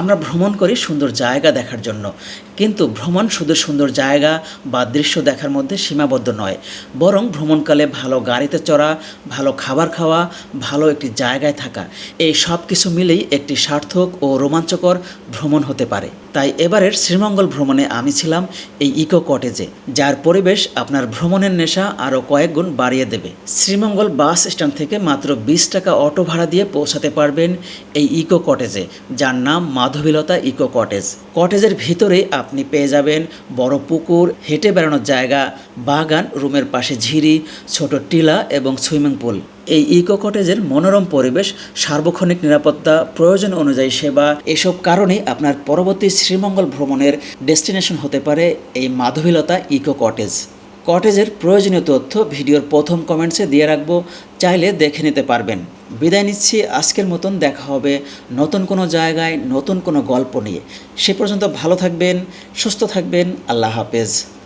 আমরা ভ্রমণ করি সুন্দর জায়গা দেখার জন্য। কিন্তু ভ্রমণ শুধু সুন্দর জায়গা বা দৃশ্য দেখার মধ্যে সীমাবদ্ধ নয়। বরং ভ্রমণকালে ভালো গাড়িতে চড়া, ভালো খাবার খাওয়া, ভালো একটি জায়গায় থাকা, এই সব কিছু মিলেই একটি সার্থক ও রোমাঞ্চকর ভ্রমণ হতে পারে। তাই এবারের শ্রীমঙ্গল ভ্রমণে আমি ছিলাম এই ইকো কটেজে, যার পরিবেশ আপনার ভ্রমণের নেশা আরও কয়েক গুণ বাড়িয়ে দেবে। শ্রীমঙ্গল বাস স্ট্যান্ড থেকে মাত্র বিশ টাকা অটো ভাড়া দিয়ে পৌঁছাতে পারবেন এই ইকো কটেজে, যার নাম মাধবীলতা ইকো কটেজ। কটেজের ভিতরে আপনি পেয়ে যাবেন বড় পুকুর, হেঁটে বেড়ানোর জায়গা, বাগান, রুমের পাশে ঝিরি, ছোট টিলা এবং সুইমিং পুল। এই ইকো কটেজের মনোরম পরিবেশ, সার্বক্ষণিক নিরাপত্তা, প্রয়োজন অনুযায়ী সেবা, এসব কারণেই আপনার পরবর্তী শ্রীমঙ্গল ভ্রমণের ডেস্টিনেশন হতে পারে এই মাধবীলতা ইকো কটেজ। কটেজের প্রয়োজনীয় তথ্য ভিডিওর প্রথম কমেন্টসে দিয়ে রাখব, চাইলে দেখে নিতে পারবেন। বিদায় নিচ্ছি। আজকের মতন দেখা হবে নতুন কোনো জায়গায়, নতুন কোনো গল্প নিয়ে। সে পর্যন্ত ভালো থাকবেন, সুস্থ থাকবেন। আল্লাহ হাফেজ।